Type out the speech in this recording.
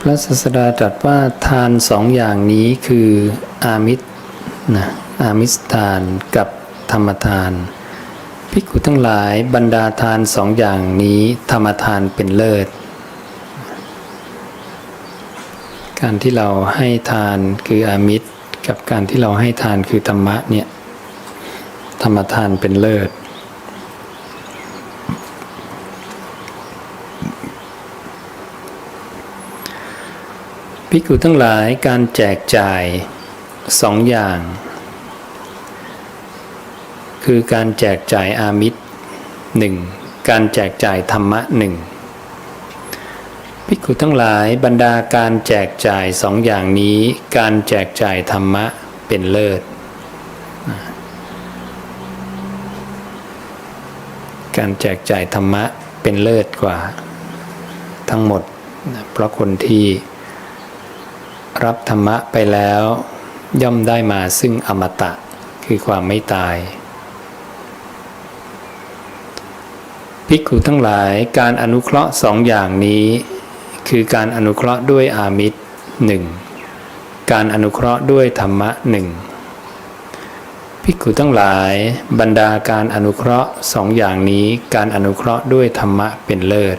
พระศาสดาตรัสว่าทานสองอย่างนี้คืออามิตรนะอามิสทานกับธรรมทาน ภิกขุทั้งหลายบรรดาทานสองอย่างนี้ธรรมทานเป็นเลิศ การที่เราให้ทานคืออามิตร กับการที่เราให้ทานคือธรรมะเนี่ยธรรมทานเป็นเลิศ ภิกขุทั้งหลายการแจกจ่ายสองอย่าง คือการแจกจ่ายอามิตรหนึ่งการแจกจ่ายธรรมะหนึ่งภิกขุทั้งหลายบรรดาการแจกจ่ายสองอย่างนี้ การแจกจ่ายธรรมะเป็นเลิศ การแจกจ่ายธรรมะเป็นเลิศกว่า ทั้งหมด เพราะคนที่ รับธรรมะไปแล้ว ย่อมได้มาซึ่งอมตะคือความไม่ตายภิกขุทั้งหลายการอนุเคราะห์สองอย่างนี้ คือการอนุเคราะห์ด้วยอามิตรหนึ่งการอนุเคราะห์ด้วยธรรมะหนึ่งภิกขุทั้งหลายบรรดาการอนุเคราะห์สองอย่างนี้ การอนุเคราะห์ด้วยธรรมะเป็นเลิศ